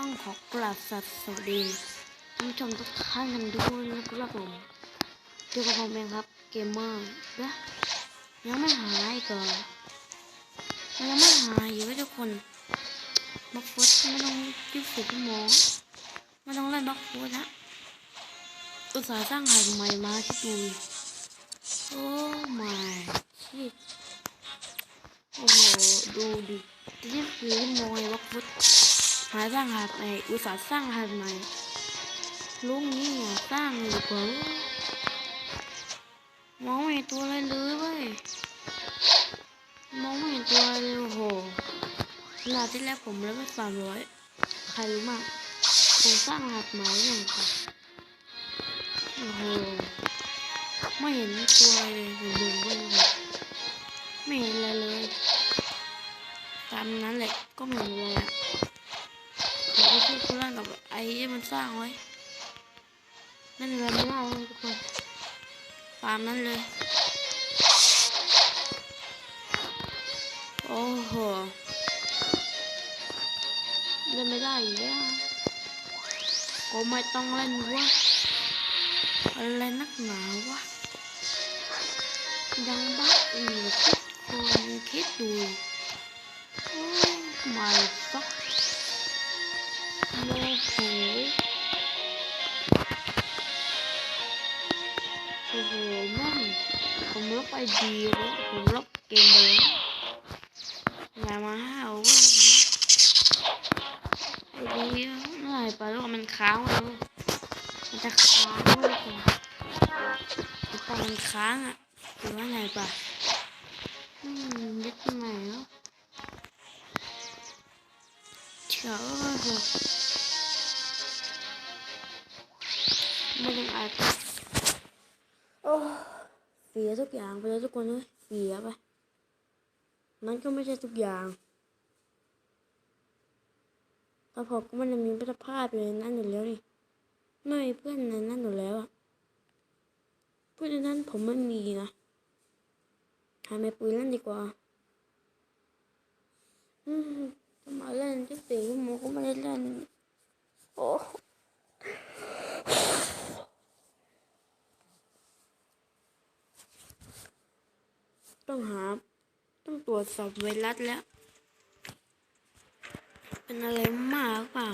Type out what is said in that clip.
ต้องขอกราบสวัสดีท่านผู้ชมทุกท่านกันด้วยนะครับผมเจอกับผมเองครับเกมเมอร์นะยังไม่หายก่อนยังไม่หายอยู่ไว้ทุกคนบล็อกฟุตไม่ต้องยี่สิบชั่วโมงไม่ต้องเล่นบล็อกฟุตนะอุตสาห์สร้างหายใหม่มาคิดดูโอ้ my shit โอ้โหดูดิยี่สิบชั่วโมงบล็อกฟุต หาสร้างหาดใหม่อุตสาห์สร้างหาดใหม่ลุงนี่อะสร้างเลยดีกว่ามองไม่เห็นตัวอะไรเลยเว้ยมองไม่เห็นตัวอะไรเลยโอ้โหขนาดที่แล้วผมแล้วไม่สามร้อยใครรู้มั้งผมสร้างหาดใหม่อย่างค่ะโอ้โหไม่เห็นตัวอะไรเลยผมดูเว้ยไม่เห็นอะไรเลย ตามนั้นแหละก็ไม่เห็นอะไรอะ ผมก็พูดคุยกันกับไอ้ที่มันสร้างไว้นั่นอะไรไม่ได้เลยทุกคนตามนั้นเลย โอ้โหเล่นไม่ได้อีกแล้วก็ไม่ต้องเล่นวะอะไรนักหนาวะยังบ้าอีกทุกคนคิดดูโอ้ my god โมโหโอ้โหแม่งผมลบไอดีแล้วผมลบเกมไปแล้วอย่ามาห้าวไอดีเมื่อไหร่ไปแล้วมันค้างแล้วมันจะค้างเลยคุณตอนมันค้างอะหรือว่าไงปะอืมยึดตรงไหนแล้วเฉยไม่ต้ องอาจโอ้เสียทุกอย่างไปแล้ทุกคนเลยเสียไปนั้นก็ไม่ใช่ทุกอย่างแต่ผมก็มันมีพัฒภาพอยู่ในนั้นอยู่แล้วนี่ไม่เพื่อนในนั้นอยู่แล้วอะเพื่อนในนั้นผมไม่มีนะหาไม่ปุยเล่นดีกว่าอืมมเล่นที่สี่ชั่วโมงก็ไม่ได้เล่น โอ้ ต้องหา ต้องตรวจสอบไวรัสแล้ว เป็นอะไรมากหรือเปล่า